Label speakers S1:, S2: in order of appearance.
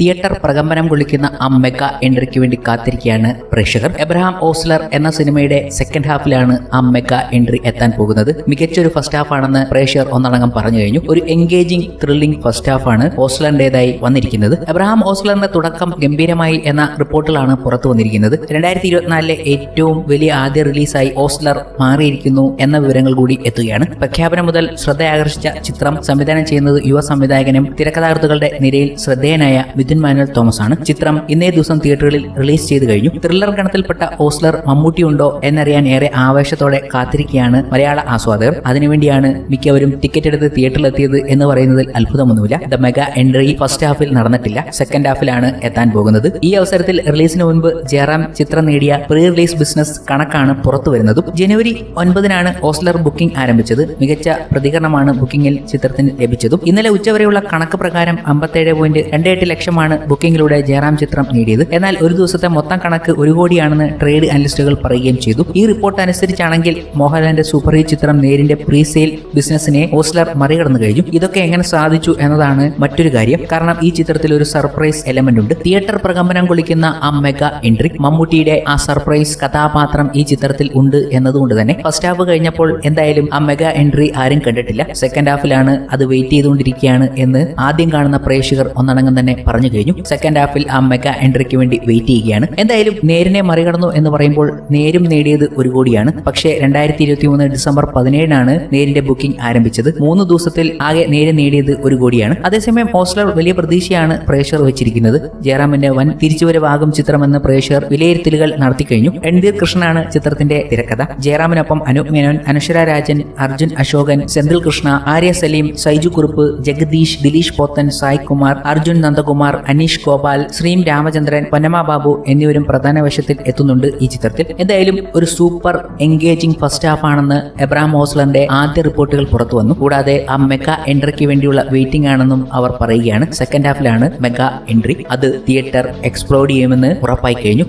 S1: Theatre പ്രകമ്പനം കൊള്ളിക്കുന്ന ആ മെഗ എൻട്രിക്ക് വേണ്ടി കാത്തിരിക്കുകയാണ് പ്രേക്ഷകർ. എബ്രഹാം ഓസ്ലർ എന്ന സിനിമയുടെ സെക്കൻഡ് ഹാഫിലാണ് ആ മെഗ എൻട്രി എത്താൻ പോകുന്നത്. മികച്ചൊരു ഫസ്റ്റ് ഹാഫ് ആണെന്ന് പ്രേക്ഷകർ ഒന്നടങ്കം പറഞ്ഞു കഴിഞ്ഞു. ഒരു എൻഗേജിംഗ് ത്രില്ലിംഗ് ഫസ്റ്റ് ഹാഫ് ആണ് ഓസ്ലറിന്റേതായി വന്നിരിക്കുന്നത്. എബ്രഹാം ഓസ്ലറിന്റെ തുടക്കം ഗംഭീരമായി എന്ന റിപ്പോർട്ടിലാണ് പുറത്തു വന്നിരിക്കുന്നത്. രണ്ടായിരത്തി ഇരുപത്തിനാലിലെ ഏറ്റവും വലിയ ആദ്യ റിലീസായി ഓസ്ലർ മാറിയിരിക്കുന്നു എന്ന വിവരങ്ങൾ കൂടി എത്തുകയാണ്. പ്രഖ്യാപനം മുതൽ ശ്രദ്ധയാകർഷിച്ച ചിത്രം സംവിധാനം ചെയ്യുന്നത് യുവ സംവിധായകനും തിരക്കഥാകൃത്തുകളുടെ നിരയിൽ ശ്രദ്ധേയനായ മിഥുൻ മാനുവൽ തോമസ് ആണ് ചിത്രം ഇന്നേ ദിവസം തിയേറ്ററുകളിൽ റിലീസ് ചെയ്തു കഴിഞ്ഞു. ത്രില്ലർ ഗണത്തിൽപ്പെട്ട ഓസ്ലർ മമ്മൂട്ടി ഉണ്ടോ എന്നറിയാൻ ഏറെ ആവേശത്തോടെ കാത്തിരിക്കുകയാണ് മലയാള ആസ്വാദകർ. അതിനുവേണ്ടിയാണ് മിക്കവരും ടിക്കറ്റ് എടുത്ത് തിയേറ്ററിൽ എത്തിയത് എന്ന് പറയുന്നതിൽ അത്ഭുതമൊന്നുമില്ല. ദ മെഗാ എൻട്രി ഫസ്റ്റ് ഹാഫിൽ നടന്നിട്ടില്ല. സെക്കൻഡ് ഹാഫിലാണ് എത്താൻ പോകുന്നത്. ഈ അവസരത്തിൽ റിലീസിന് മുൻപ് ജയറാം ചിത്രം നേടിയ പ്രീ റിലീസ് ബിസിനസ് കണക്കാണ് പുറത്തു വരുന്നതും. ജനുവരി ഒൻപതിനാണ് ഓസ്ലർ ബുക്കിംഗ് ആരംഭിച്ചത്. മികച്ച പ്രതികരണമാണ് ബുക്കിംഗിൽ ചിത്രത്തിന് ലഭിച്ചതും. ഇന്നലെ ഉച്ചവരെയുള്ള കണക്ക് പ്രകാരം അമ്പത്തേഴ് പോയിന്റ് രണ്ട് എട്ട് ലക്ഷമാണ് ബുക്കിംഗിലൂടെ ജയറാം ചിത്രം നേടിയത്. എന്നാൽ ഒരു ദിവസത്തെ മൊത്തം കണക്ക് ഒരു കോടിയാണെന്ന് ട്രേഡ് അനലിസ്റ്റുകൾ പറയുകയും ചെയ്തു. ഈ റിപ്പോർട്ട് അനുസരിച്ചാണെങ്കിൽ മോഹൻലാലിന്റെ സൂപ്പർ ഹിറ്റ് ചിത്രം നേരിന്റെ പ്രീ സെയിൽ ബിസിനസിനെ ഓസ്ലർ മറികടന്നു കഴിഞ്ഞു. ഇതൊക്കെ എങ്ങനെ സാധിച്ചു എന്നതാണ് മറ്റൊരു കാര്യം. കാരണം ഈ ചിത്രത്തിൽ ഒരു സർപ്രൈസ് എലമെന്റ് ഉണ്ട്. തിയേറ്റർ പ്രകമ്പനം കൊളിക്കുന്ന ആ മെഗാ എൻട്രി മമ്മൂട്ടിയുടെ ആ സർപ്രൈസ് കഥാപാത്രം ഈ ചിത്രത്തിൽ ഉണ്ട് എന്നതുകൊണ്ട് തന്നെ. ഫസ്റ്റ് ഹാഫ് കഴിഞ്ഞപ്പോൾ എന്തായാലും ആ മെഗാ എൻട്രി ആരും കണ്ടിട്ടില്ല. സെക്കൻഡ് ഹാഫിലാണ് അത് വെയിറ്റ് ചെയ്തുകൊണ്ടിരിക്കുകയാണ് എന്ന് ആദ്യം കാണുന്ന പ്രേക്ഷകർ ഒന്നടങ്കം തന്നെ പറഞ്ഞു കഴിഞ്ഞു സെക്കൻഡ് ഹാഫിൽ ആ എൻട്രിക്ക് വേണ്ടി വെയിറ്റ് ചെയ്യുകയാണ്. എന്തായാലും നേരിനെ മറികടന്നു എന്ന് പറയുമ്പോൾ നേരും നേടിയത് ഒരു കോടിയാണ്. പക്ഷേ രണ്ടായിരത്തി ഇരുപത്തി മൂന്ന് ഡിസംബർ പതിനേഴിനാണ് നേരിന്റെ ബുക്കിംഗ് ആരംഭിച്ചത്. മൂന്ന് ദിവസത്തിൽ ആകെ നേര് നേടിയത് ഒരു കോടിയാണ്. അതേസമയം ഹോസ്റ്റലർ വലിയ പ്രതീക്ഷയാണ് പ്രേക്ഷകർ വെച്ചിരിക്കുന്നത്. ജയറാമിന്റെ വൻ തിരിച്ചുവരവാകും ചിത്രമെന്ന് പ്രേക്ഷകർ വിലയിരുത്തലുകൾ നടത്തി കഴിഞ്ഞു. രൺധീർ കൃഷ്ണനാണ് ചിത്രത്തിന്റെ തിരക്കഥ. ജയറാമിനൊപ്പം അനു മേനോൻ അനശ്വര രാജൻ അർജുൻ അശോകൻ സെന്തിൽ കൃഷ്ണ ആര്യ സലീം സൈജു കുറുപ്പ് ജഗദീഷ് ദിലീഷ് പോത്തൻ സായ് കുമാർ അർജുൻ നന്ദകുമാർ അനീഷ് ഗോപാൽ ശ്രീം രാമചന്ദ്രൻ പൊന്നമ ബാബു എന്നിവരും പ്രധാന വേഷത്തിൽ എത്തുന്നുണ്ട് ഈ ചിത്രത്തിൽ. എന്തായാലും ഒരു സൂപ്പർ എൻഗേജിംഗ് ഫസ്റ്റ് ഹാഫ് ആണെന്ന് എബ്രാം ഹോസ്ലറിന്റെ ആദ്യ റിപ്പോർട്ടുകൾ പുറത്തു വന്നു. കൂടാതെ ആ മെഗാ എൻട്രിക്ക് വേണ്ടിയുള്ള വെയിറ്റിംഗ് ആണെന്നും അവർ പറയുകയാണ്. സെക്കൻഡ് ഹാഫിലാണ് മെഗാ എൻട്രി. അത് തിയേറ്റർ എക്സ്പ്ലോഡ് ചെയ്യുമെന്ന് ഉറപ്പായി കഴിഞ്ഞു.